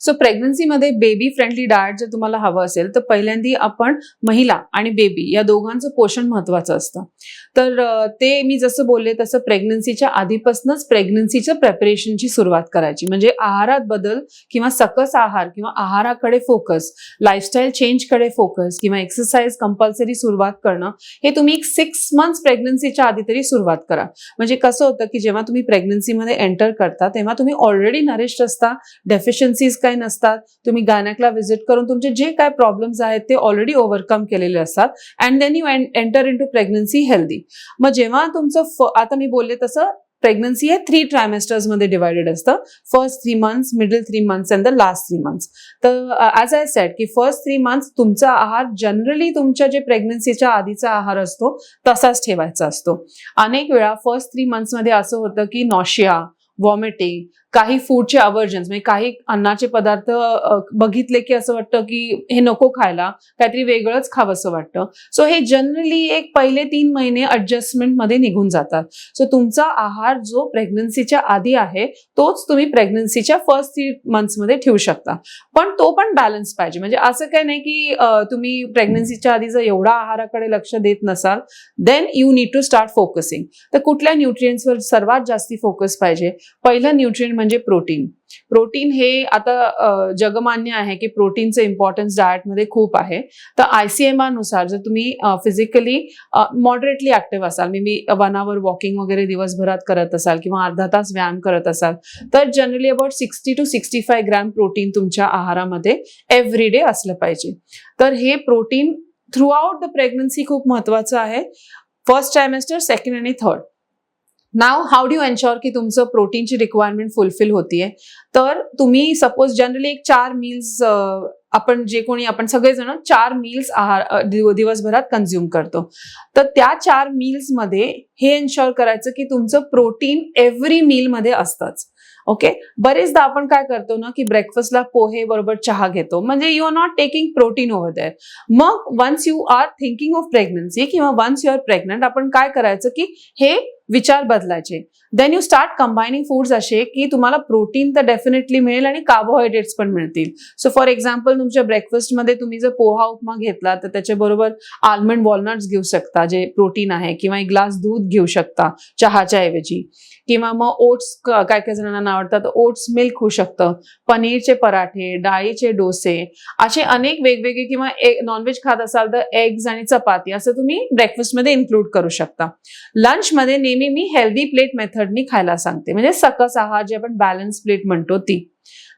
So प्रेग्नन्सीमध्ये baby friendly diet जर तुम्हाला हवं असेल तर पहिल्यांदी आपण महिला आणि बेबी या दोघांचं पोषण महत्वाचं असतं. तर ते मी जसं बोलले तसं प्रेग्नन्सीच्या आधीपासूनच प्रेग्नन्सीच्या प्रेपरेशनची सुरुवात करायची. म्हणजे आहारात बदल किंवा सकस आहार किंवा आहाराकडे फोकस लाईफस्टाईल चेंजकडे फोकस किंवा एक्सरसाइज कंपल्सरी सुरुवात करणं हे तुम्ही एक सिक्स मंथ्स प्रेग्नन्सीच्या आधी तरी सुरुवात करा. म्हणजे कसं होतं की जेव्हा तुम्ही प्रेग्नन्सीमध्ये एंटर करता तेव्हा तुम्ही ऑलरेडी नरिश्ड असता डेफिशियन्सीज काही नसतात तुम्ही गायनॅकला व्हिजिट करून तुमचे जे काय प्रॉब्लेम्स आहेत ते ऑलरेडी ओव्हरकम केलेले असतात and then you enter into pregnancy healthy मग जेव्हा तुमचं फ- आता मी बोलले तसं प्रेग्नन्सी हे थ्री मध्ये डिवायडेड असतं. First three months middle three months and the last three months तर ॲज आय सेट की फर्स्ट थ्री मंथ्स तुमचा आहार जनरली तुमच्या जे प्रेग्नन्सीच्या आधीचा आहार असतो तसाच ठेवायचा असतो. अनेक वेळा फर्स्ट थ्री मंथ्समध्ये असं होतं की नॉशिया वॉमिटिंग काही फूडचे अवर्जन्स म्हणजे काही अन्नाचे पदार्थ बघितले की असं वाटतं की हे नको खायला काहीतरी वेगळंच खावं असं वाटतं. सो हे जनरली एक पहिले तीन महिने मध्ये निघून जातात. सो तुमचा आहार जो प्रेग्नन्सीच्या आधी आहे तोच तुम्ही प्रेग्नन्सीच्या फर्स्ट थ्री मध्ये ठेवू शकता. पण तो पण बॅलन्स पाहिजे. म्हणजे असं काही नाही की तुम्ही प्रेग्नन्सीच्या आधी जर एवढा आहाराकडे लक्ष देत नसाल then you need to start focusing तर कुठल्या न्यूट्रियन्सवर सर्वात जास्ती फोकस पाहिजे? पहिलं न्यूट्रियन म्हणजे प्रोटीन. प्रोटीन हे आता जगमान्य आहे की प्रोटीनचं इम्पॉर्टन्स डाएटमध्ये खूप आहे. तर आयसीएमआरनुसार जर तुम्ही फिजिकली मॉडरेटली ऍक्टिव्ह असाल may be one hour walking वगैरे दिवसभरात करत असाल किंवा अर्धा तास व्यायाम करत असाल तर generally about sixty to sixty five gram protein तुमच्या आहारामध्ये एव्हरी डे असलं पाहिजे. तर हे protein throughout the pregnancy खूप महत्वाचं आहे. फर्स्ट ट्रायमेस्टर सेकंड आणि third now how do ensure की तुमचं प्रोटीनची रिक्वायरमेंट फुलफिल होतीये? तर तुम्ही सपोज जनरली एक चार मील्स आपण जे कोणी आपण सगळेजण चार मील्स आहार दिवसभरात कन्झ्युम करतो. तर त्या चार मील्समध्ये हे एन्श्योर करायचं की तुमचं प्रोटीन एव्हरी मीलमध्ये असतंच. ओके बरेचदा आपण काय करतो ना की ब्रेकफास्टला पोहे बरोबर चहा घेतो. म्हणजे you are not taking protein over there मग once you are thinking of pregnancy किंवा वन्स यू आर प्रेग्नंट आपण काय करायचं की हे विचार बदलायचे. Then you start combining foods असे की तुम्हाला प्रोटीन तर डेफिनेटली मिळेल आणि कार्बोहायड्रेट्स पण मिळतील. सो फॉर एक्झाम्पल तुमच्या ब्रेकफास्टमध्ये तुम्ही जर पोहा उपमा घेतला तर त्याच्याबरोबर आल्मंड वॉलनट्स घेऊ शकता जे प्रोटीन आहे किंवा एक ग्लास दूध घेऊ शकता चहाच्या ऐवजी. किंवा मग ओट्स काय काय जणांना आवडतात ओट्स मिल्क होऊ शकतं पनीरचे पराठे डाळीचे डोसे असे अनेक वेगवेगळे किंवा नॉनव्हेज खात असाल तर एग्ज आणि चपाती असं तुम्ही ब्रेकफास्टमध्ये इन्क्लूड करू शकता. लंचमध्ये नेहमी मी हेल्दी प्लेट मेथडनी खायला सांगते. म्हणजे सकस आहार जे आपण बॅलन्स प्लेट म्हणतो ती.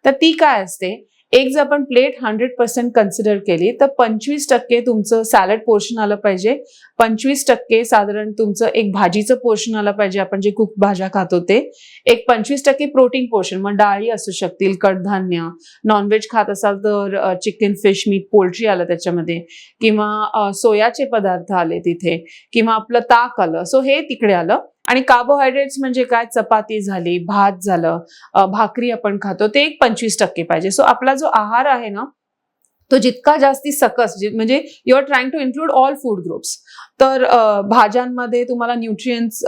तर ती काय असते? एक जर आपण प्लेट हंड्रेड पर्सेंट कन्सिडर केली तर पंचवीस टक्के तुमचं सॅलड पोर्शन आलं पाहिजे. पंचवीस टक्के साधारण तुमचं एक भाजीचं पोर्शन आलं पाहिजे आपण जे कुक भाज्या खातो ते. एक पंचवीस टक्के प्रोटीन पोर्शन मग डाळी असू शकतील कडधान्य. नॉनव्हेज खात असाल तर चिकन फिश मीट पोल्ट्री आलं त्याच्यामध्ये. किंवा सोयाचे पदार्थ आले तिथे. किंवा आपलं ताक आलं. सो हे तिकडे आलं. आणि कार्बोहायड्रेट्स म्हणजे काय? चपाती झाली भात झालं भाकरी आपण खातो ते एक पंचवीस टक्के पाहिजे. सो आपला जो आहार आहे ना तो जितका जास्ती सकस म्हणजे you are trying to include all food groups तर भाज्यांमध्ये तुम्हाला न्यूट्रियन्स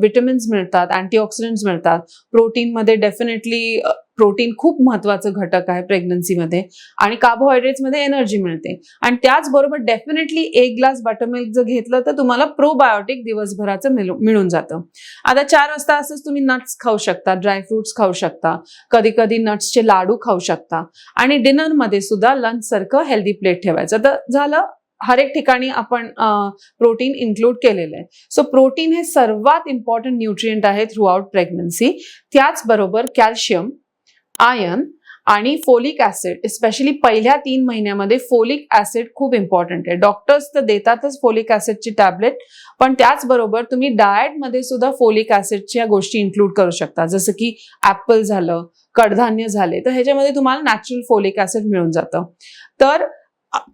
विटमिन्स मिळतात अँटीऑक्सिडंट्स मिळतात. प्रोटीनमध्ये डेफिनेटली प्रोटीन खूप महत्वाचं घटक आहे प्रेग्नन्सीमध्ये आणि कार्बोहायड्रेट्समध्ये एनर्जी मिळते. आणि त्याचबरोबर डेफिनेटली एक ग्लास बटरमिल्क जर घेतलं तर तुम्हाला प्रोबायोटिक दिवसभराचं मिळून जातं. आता चार वाजता असंच तुम्ही नट्स खाऊ शकता ड्रायफ्रुट्स खाऊ शकता कधी कधी नट्सचे लाडू खाऊ शकता आणि डिनरमध्ये सुद्धा लंच सारखं हेल्दी प्लेट ठेवायचं. तर झालं हर एक ठिकाणी आपण प्रोटीन इन्क्लूड केलेलं आहे. सो प्रोटीन हे सर्वात इम्पॉर्टंट न्यूट्रियंट आहे थ्रू आउट प्रेग्नन्सी त्याचबरोबर कॅल्शियम आयर्न आणि फोलिक ऍसिड स्पेशली पहिल्या तीन महिन्यामध्ये फोलिक ऍसिड खूप इम्पॉर्टंट आहे. डॉक्टर्स तर देतातच फोलिक ऍसिडची टॅबलेट पण त्याचबरोबर तुम्ही डाएटमध्ये सुद्धा फोलिक ऍसिडच्या गोष्टी इन्क्लूड करू शकता. जसं की ऍपल झालं कडधान्य झाले तर ह्याच्यामध्ये तुम्हाला नॅचरल फोलिक ऍसिड मिळून जातं. तर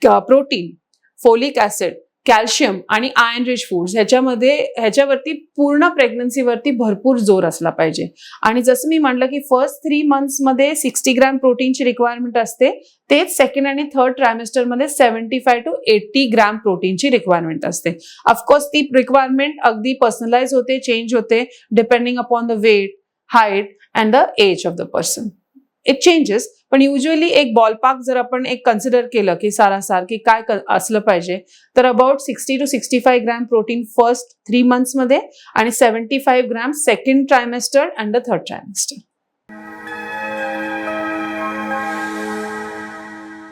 प्रोटीन फोलिक ऍसिड कॅल्शियम आणि आयर्न रिच फूड्स ह्याच्यामध्ये ह्याच्यावरती पूर्ण प्रेग्नन्सीवरती भरपूर जोर असला पाहिजे. आणि जसं मी म्हटलं की फर्स्ट थ्री मंथ्समध्ये सिक्स्टी ग्रॅम प्रोटीनची रिक्वायरमेंट असते तेच सेकंड आणि third ट्रायमेस्टरमध्ये seventy five to eighty gram प्रोटीनची requirement असते. ऑफकोर्स ती रिक्वायरमेंट अगदी पर्सनलाइज होते चेंज होते depending upon the weight height and the age of the person it changes पण युजली एक बॉलपार्क जर आपण एक कन्सिडर केलं की सारासार की काय असलं पाहिजे तर about sixty to sixty five gram protein first three मंथ्समध्ये आणि seventy five gram second trimester and the third trimester